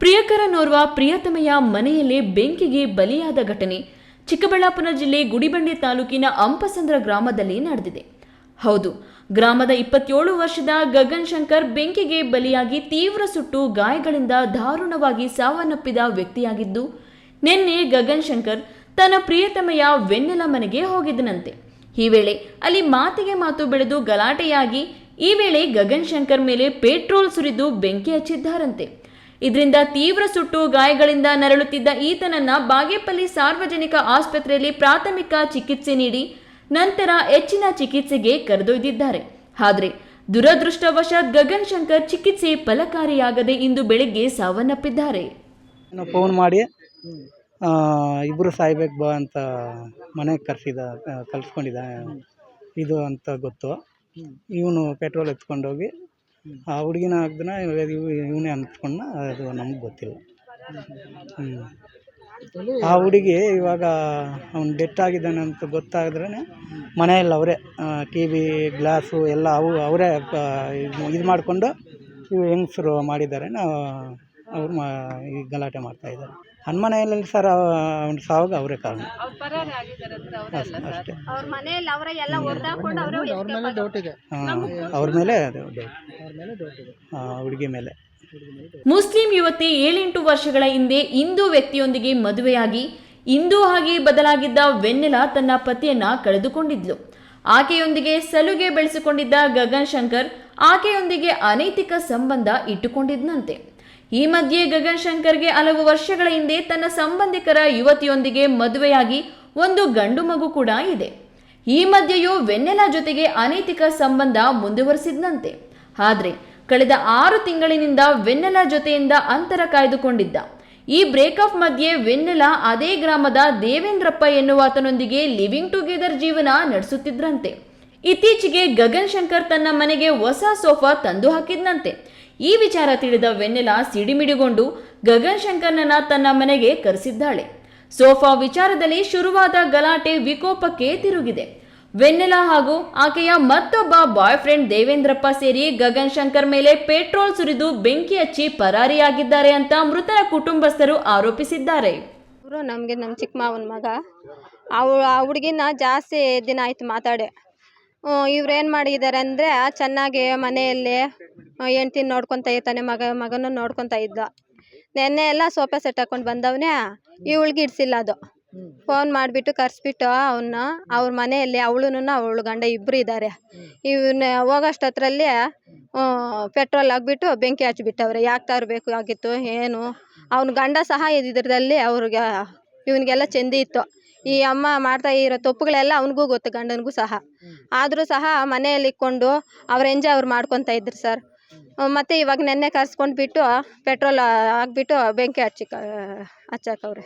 ಪ್ರಿಯಕರನೋರ್ವ ಪ್ರಿಯತಮೆಯ ಮನೆಯಲ್ಲೇ ಬೆಂಕಿಗೆ ಬಲಿಯಾದ ಘಟನೆ. ಚಿಕ್ಕಬಳ್ಳಾಪುರ ಜಿಲ್ಲೆ ಗುಡಿಬಂಡೆ ತಾಲೂಕಿನ ಅಂಪಸಂದ್ರ ಗ್ರಾಮದಲ್ಲಿ ನಡೆದಿದೆ. ಹೌದು, ಗ್ರಾಮದ ಇಪ್ಪತ್ತೇಳು ವರ್ಷದ ಗಗನ್ ಶಂಕರ್ ಬೆಂಕಿಗೆ ಬಲಿಯಾಗಿ ತೀವ್ರ ಸುಟ್ಟು ಗಾಯಗಳಿಂದ ದಾರುಣವಾಗಿ ಸಾವನ್ನಪ್ಪಿದ ವ್ಯಕ್ತಿಯಾಗಿದ್ದು, ನಿನ್ನೆ ಗಗನ್ ಶಂಕರ್ ತನ್ನ ಪ್ರಿಯತಮೆಯ ವೆನ್ನೆಲ ಮನೆಗೆ ಹೋಗಿದ್ದನಂತೆ. ಈ ವೇಳೆ ಅಲ್ಲಿ ಮಾತಿಗೆ ಮಾತು ಬೆಳೆದು ಗಲಾಟೆಯಾಗಿ ಈ ವೇಳೆ ಗಗನ್ ಶಂಕರ್ ಮೇಲೆ ಪೆಟ್ರೋಲ್ ಸುರಿದು ಬೆಂಕಿ ಹಚ್ಚಿದ್ದಾರಂತೆ. ಇದರಿಂದ ತೀವ್ರ ಸುಟ್ಟು ಗಾಯಗಳಿಂದ ನರಳುತ್ತಿದ್ದ ಈತನನ್ನ ಬಾಗೇಪಲ್ಲಿ ಸಾರ್ವಜನಿಕ ಆಸ್ಪತ್ರೆಯಲ್ಲಿ ಪ್ರಾಥಮಿಕ ಚಿಕಿತ್ಸೆ ನೀಡಿ ನಂತರ ಹೆಚ್ಚಿನ ಚಿಕಿತ್ಸೆಗೆ ಕರೆದೊಯ್ದಿದ್ದಾರೆ. ಆದರೆ ದುರದೃಷ್ಟವಶಾತ್ ಗಗನ್ ಶಂಕರ್ ಚಿಕಿತ್ಸೆ ಫಲಕಾರಿಯಾಗದೆ ಇಂದು ಬೆಳಿಗ್ಗೆ ಸಾವನ್ನಪ್ಪಿದ್ದಾರೆ. ಫೋನ್ ಮಾಡಿ ಇಬ್ಬರು ಸಾಯ್ಬೇಕು ಬಾ ಅಂತ ಮನೆಗೆ ಕರೆಸಿದ ಕಲ್ಸ್ಕೊಂಡಿದ್ದ. ಇದು ಅಂತ ಗೊತ್ತು. ಇವನು ಪೆಟ್ರೋಲ್ ಎತ್ಕೊಂಡೋಗಿ, ಆ ಹುಡುಗಿನ ಹಾಕ್ದನ ಇವನೇ ಅಂತ್ಕೊಂಡ ಅದು ನಮ್ಗೆ ಗೊತ್ತಿಲ್ಲ. ಆ ಹುಡುಗಿ ಇವಾಗ ಅವ್ನು ಡೆತ್ ಆಗಿದ್ದಾನೆ ಅಂತ ಗೊತ್ತಾದ್ರೇ ಮನೆಯಲ್ಲಿ ಅವರೇ ಟಿ ವಿ, ಗ್ಲಾಸು ಎಲ್ಲ ಅವು, ಅವರೇ ಇದು ಮಾಡಿಕೊಂಡು ಇವು ಹೆಂಗಸರು ಮಾಡಿದ್ದಾರೆ ಅವ್ರು ಮಾ, ಈ ಗಲಾಟೆ ಮಾಡ್ತಾಯಿದ್ದಾರೆ ಹನುಮನೆಯಲ್ಲಿ ಸರ್ ಅವ್ನ ಸಾವಿಗೆ ಅವರೇ ಕಾರಣ. ಅಷ್ಟೇ ಅವ್ರ ಮನೆಯಲ್ಲಿ ಅವರೇ ಎಲ್ಲ ಹೊಡೆದಾಕೊಂಡು ಅವರೇ ಹಾಂ ಅವ್ರ ಮೇಲೆ ಹುಡುಗಿ ಮೇಲೆ. ಮುಸ್ಲಿಂ ಯುವತಿ ಏಳೆಂಟು ವರ್ಷಗಳ ಹಿಂದೆ ಹಿಂದೂ ವ್ಯಕ್ತಿಯೊಂದಿಗೆ ಮದುವೆಯಾಗಿ ಹಿಂದೂ ಆಗಿ ಬದಲಾಗಿದ್ದ ವೆನ್ನೆಲ ತನ್ನ ಪತಿಯನ್ನ ಕಳೆದುಕೊಂಡಿದ್ಲು. ಆಕೆಯೊಂದಿಗೆ ಸಲುಗೆ ಬೆಳೆಸಿಕೊಂಡಿದ್ದ ಗಗನ್ ಶಂಕರ್ ಆಕೆಯೊಂದಿಗೆ ಅನೈತಿಕ ಸಂಬಂಧ ಇಟ್ಟುಕೊಂಡಿದ್ದಂತೆ ಈ ಮಧ್ಯೆ ಗಗನ್ ಶಂಕರ್ಗೆ ಹಲವು ವರ್ಷಗಳ ಹಿಂದೆ ತನ್ನ ಸಂಬಂಧಿಕರ ಯುವತಿಯೊಂದಿಗೆ ಮದುವೆಯಾಗಿ ಒಂದು ಗಂಡು ಮಗು ಕೂಡ ಇದೆ. ಈ ಮಧ್ಯೆಯೂ ವೆನ್ನೆಲ ಜೊತೆಗೆ ಅನೈತಿಕ ಸಂಬಂಧ ಮುಂದುವರಿಸಿದಂತೆ ಆದರೆ ಕಳೆದ ಆರು ತಿಂಗಳಿನಿಂದ ವೆನ್ನೆಲಾ ಜೊತೆಯಿಂದ ಅಂತರ ಕಾಯ್ದುಕೊಂಡಿದ್ದ. ಈ ಬ್ರೇಕಪ್ ಮಧ್ಯೆ ವೆನ್ನೆಲ ಅದೇ ಗ್ರಾಮದ ದೇವೇಂದ್ರಪ್ಪ ಎನ್ನುವಾತನೊಂದಿಗೆ ಲಿವಿಂಗ್ ಟುಗೆದರ್ ಜೀವನ ನಡೆಸುತ್ತಿದ್ರಂತೆ. ಇತ್ತೀಚೆಗೆ ಗಗನ್ ಶಂಕರ್ ತನ್ನ ಮನೆಗೆ ಹೊಸ ಸೋಫಾ ತಂದು ಹಾಕಿದ್ನಂತೆ. ಈ ವಿಚಾರ ತಿಳಿದ ವೆನ್ನೆಲ ಸಿಡಿಮಿಡಿಗೊಂಡು ಗಗನ್ ಶಂಕರ್ನನ್ನ ತನ್ನ ಮನೆಗೆ ಕರೆಸಿದ್ದಾಳೆ. ಸೋಫಾ ವಿಚಾರದಲ್ಲಿ ಶುರುವಾದ ಗಲಾಟೆ ವಿಕೋಪಕ್ಕೆ ತಿರುಗಿದೆ. ವೆನ್ನೆಲ ಹಾಗೂ ಆಕೆಯ ಮತ್ತೊಬ್ಬ ಬಾಯ್ ಫ್ರೆಂಡ್ ದೇವೇಂದ್ರಪ್ಪ ಸೇರಿ ಗಗನ್ ಶಂಕರ್ ಮೇಲೆ ಪೆಟ್ರೋಲ್ ಸುರಿದು ಬೆಂಕಿ ಹಚ್ಚಿ ಪರಾರಿಯಾಗಿದ್ದಾರೆ ಅಂತ ಮೃತರ ಕುಟುಂಬಸ್ಥರು ಆರೋಪಿಸಿದ್ದಾರೆ. ನಮಗೆ ನಮ್ಮ ಚಿಕ್ಕ ಮಗ. ಅವು, ಆ ಹುಡುಗಿನ ಜಾಸ್ತಿ ದಿನ ಆಯ್ತು ಮಾತಾಡೆ. ಇವ್ರು ಏನು ಮಾಡಿದ್ದಾರೆ ಅಂದರೆ ಚೆನ್ನಾಗಿ ಮನೆಯಲ್ಲಿ ಹೆಂಡ್ತಿನ ನೋಡ್ಕೊತಾ ಇರ್ತಾನೆ, ಮಗ, ಮಗನೂ ನೋಡ್ಕೊತ ಇದ್ದ. ನೆನ್ನೆ ಎಲ್ಲ ಸೋಫಾ ಸೆಟ್ ಹಾಕೊಂಡು ಬಂದವನೇ ಇವಳಿಗೆ ಇಡ್ಸಿಲ್ಲ ಅದು. ಫೋನ್ ಮಾಡಿಬಿಟ್ಟು ಕರೆಸ್ಬಿಟ್ಟು ಅವನ್ನ ಅವ್ರ ಮನೆಯಲ್ಲಿ ಅವಳು ಅವಳು ಗಂಡ ಇಬ್ಬರು ಇದ್ದಾರೆ ಇವನ್ನ ಹೋಗೋಷ್ಟೊತ್ತರಲ್ಲಿ ಪೆಟ್ರೋಲ್ ಹಾಕ್ಬಿಟ್ಟು ಬೆಂಕಿ ಹಚ್ಬಿಟ್ಟವ್ರೆ ಯಾಕೆ ತರಬೇಕು ಆಗಿತ್ತು, ಏನು? ಅವ್ನ ಗಂಡ ಸಹ ಇದ್ರಲ್ಲಿ ಅವ್ರಿಗೆ, ಇವನಿಗೆಲ್ಲ ಚೆಂದಿ ಇತ್ತು. ಈ ಅಮ್ಮ ಮಾಡ್ತಾ ಇರೋ ತಪ್ಪುಗಳೆಲ್ಲ ಅವನಿಗೂ ಗೊತ್ತು, ಗಂಡನಿಗೂ ಸಹ. ಆದರೂ ಸಹ ಮನೆಯಲ್ಲಿ ಇಕ್ಕೊಂಡು ಅವ್ರ ಎಂಜಾಯ್ ಅವ್ರು ಮಾಡ್ಕೊತಾ ಇದ್ರು ಸರ್. ಮತ್ತು ಇವಾಗ ನೆನ್ನೆ ಕರ್ಸ್ಕೊಂಡು ಬಿಟ್ಟು ಪೆಟ್ರೋಲ್ ಹಾಕ್ಬಿಟ್ಟು ಬೆಂಕಿ ಹಚ್ಚಿಕ ಹಚ್ಚಾಕವ್ರೆ.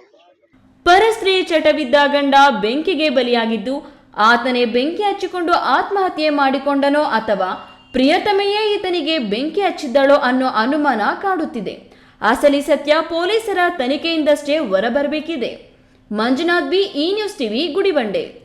ಪರಸ್ತ್ರೀ ಚಟವಿದ್ದ ಗಂಡ ಬೆಂಕಿಗೆ ಬಲಿಯಾಗಿದ್ದು, ಆತನೇ ಬೆಂಕಿ ಹಚ್ಚಿಕೊಂಡು ಆತ್ಮಹತ್ಯೆ ಮಾಡಿಕೊಂಡನೋ ಅಥವಾ ಪ್ರಿಯತಮೆಯೇ ಈತನಿಗೆ ಬೆಂಕಿ ಹಚ್ಚಿದ್ದಳೋ ಅನ್ನೋ ಅನುಮಾನ ಕಾಡುತ್ತಿದೆ. ಅಸಲಿ ಸತ್ಯ ಪೊಲೀಸರ ತನಿಖೆಯಿಂದಷ್ಟೇ ಹೊರಬರಬೇಕಿದೆ. Manjunath B E news TV Gudibande.